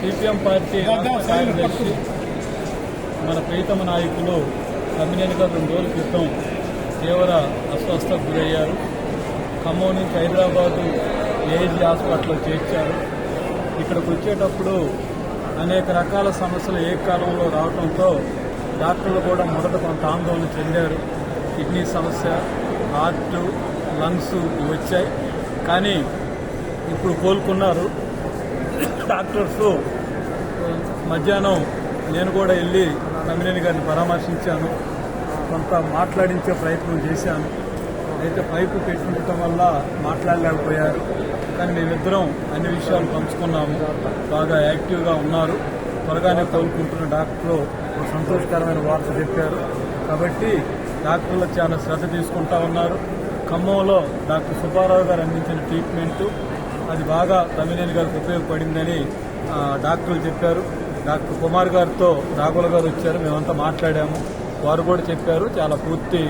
CPM party కార్యదర్శి మన ప్రీతమ నాయకులు తమ్మినేని గారు రెండు రోజుల క్రితం తీవ్ర అస్వస్థకు గురయ్యారు. ఖమ్మం నుంచి హైదరాబాదు ఏజీ హాస్పిటల్లో చేర్చారు. ఇక్కడికి వచ్చేటప్పుడు అనేక రకాల సమస్యలు ఏ కాలంలో రావడంతో డాక్టర్లు కూడా మొదట కొంత ఆందోళన చెందారు. కిడ్నీ సమస్య హార్ట్ లంగ్స్ వచ్చాయి. కానీ ఇప్పుడు కోలుకున్నారు. డాక్టర్స్ మధ్యాహ్నం నేను కూడా వెళ్ళి తమ్మినేని గారిని పరామర్శించాను. కొంత మాట్లాడించే ప్రయత్నం చేశాను. అయితే పైపు పెట్టుకుండటం వల్ల మాట్లాడలేకపోయారు. కానీ మేమిద్దరం అన్ని విషయాలు పంచుకున్నాము. బాగా యాక్టివ్గా ఉన్నారు. త్వరగానే కోలుకుంటున్న డాక్టర్లు ఒక సంతోషకరమైన వార్త చెప్పారు. కాబట్టి డాక్టర్లు చాలా శ్రద్ధ తీసుకుంటా ఉన్నారు. ఖమ్మంలో డాక్టర్ సుబ్బారావు గారు అందించిన ట్రీట్మెంటు అది బాగా తమ్మినేని గారికి ఉపయోగపడిందని డాక్టర్లు చెప్పారు. డాక్టర్ కుమార్ గారితో రాఘుల గారు వచ్చారు. మేమంతా మాట్లాడాము. వారు కూడా చెప్పారు. చాలా పూర్తి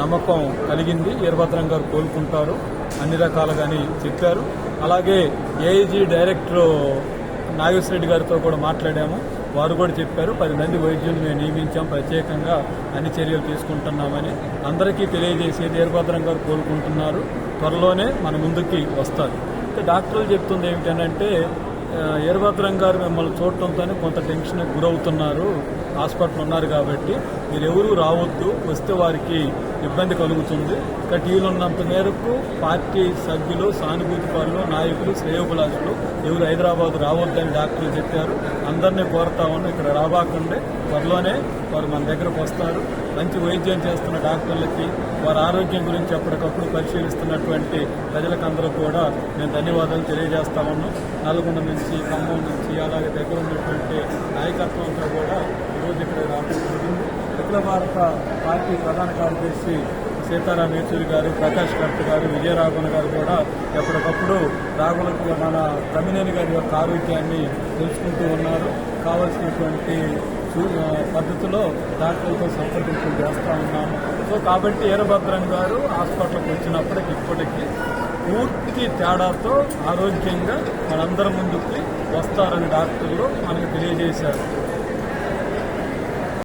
నమ్మకం కలిగింది. వీరభద్రం గారు కోలుకుంటారు. అన్ని రకాలుగాని చెప్పారు. అలాగే ఏఐజీ డైరెక్టర్ నాగేశ్వర రెడ్డి గారితో కూడా మాట్లాడాము. వారు కూడా చెప్పారు పది మంది వైద్యులు మేము నియమించాం ప్రత్యేకంగా అన్ని చర్యలు తీసుకుంటున్నామని అందరికీ తెలియజేసి వీరభద్రం గారు కోలుకుంటున్నారు త్వరలోనే మన ముందుకి వస్తారు. అయితే డాక్టర్లు చెప్తుంది ఏమిటనంటే ఆ, గారు మిమ్మల్ని చూడటంతోనే కొంత టెన్షన్ గురవుతున్నారు. హాస్పిటల్ ఉన్నారు కాబట్టి మీరెవరూ రావద్దు. వస్తే వారికి ఇబ్బంది కలుగుతుంది. ఇక్కడ టీవీలో ఉన్నంత మేరకు పార్టీ సభ్యులు సానుభూతి పరులు నాయకులు శ్రేయోభిలాషులు ఎవరు హైదరాబాద్ రావద్దని డాక్టర్లు చెప్పారు. అందరినీ కోరుతా ఉన్నాం. ఇక్కడ రాబాకుండే. త్వరలోనే వారు మన దగ్గరకు వస్తారు. మంచి వైద్యం చేస్తున్న డాక్టర్లకి వారి ఆరోగ్యం గురించి ఎప్పటికప్పుడు పరిశీలిస్తున్నటువంటి ప్రజలకు అందరూ కూడా నేను ధన్యవాదాలు తెలియజేస్తా ఉన్నాం నల్గొండ నుంచి ఖమ్మం నుంచి అలాగే దగ్గర ఉన్నటువంటి నాయకత్వంతో కూడా ఈరోజు ఇక్కడ రావడం జరిగింది. అఖిల భారత పార్టీ ప్రధాన కార్యదర్శి సీతారాం యేచూరి గారు ప్రకాష్ కర్త గారు విజయరాఘవన్ గారు కూడా ఎప్పటికప్పుడు రాఘులకు మన తమ్మినేని గారి యొక్క ఆరోగ్యాన్ని తెలుసుకుంటూ ఉన్నారు. కావలసినటువంటి చూ- పద్ధతిలో డాక్టర్లతో సంప్రదింపులు చేస్తూ ఉన్నాము. సో కాబట్టి వీరభద్రం గారు హాస్పిటల్కి వచ్చినప్పటికి ఇప్పటికీ పూర్తి తేడాతో ఆరోగ్యంగా మనందరి ముందుకి వస్తారని డాక్టర్లు మనకు తెలియజేశారు.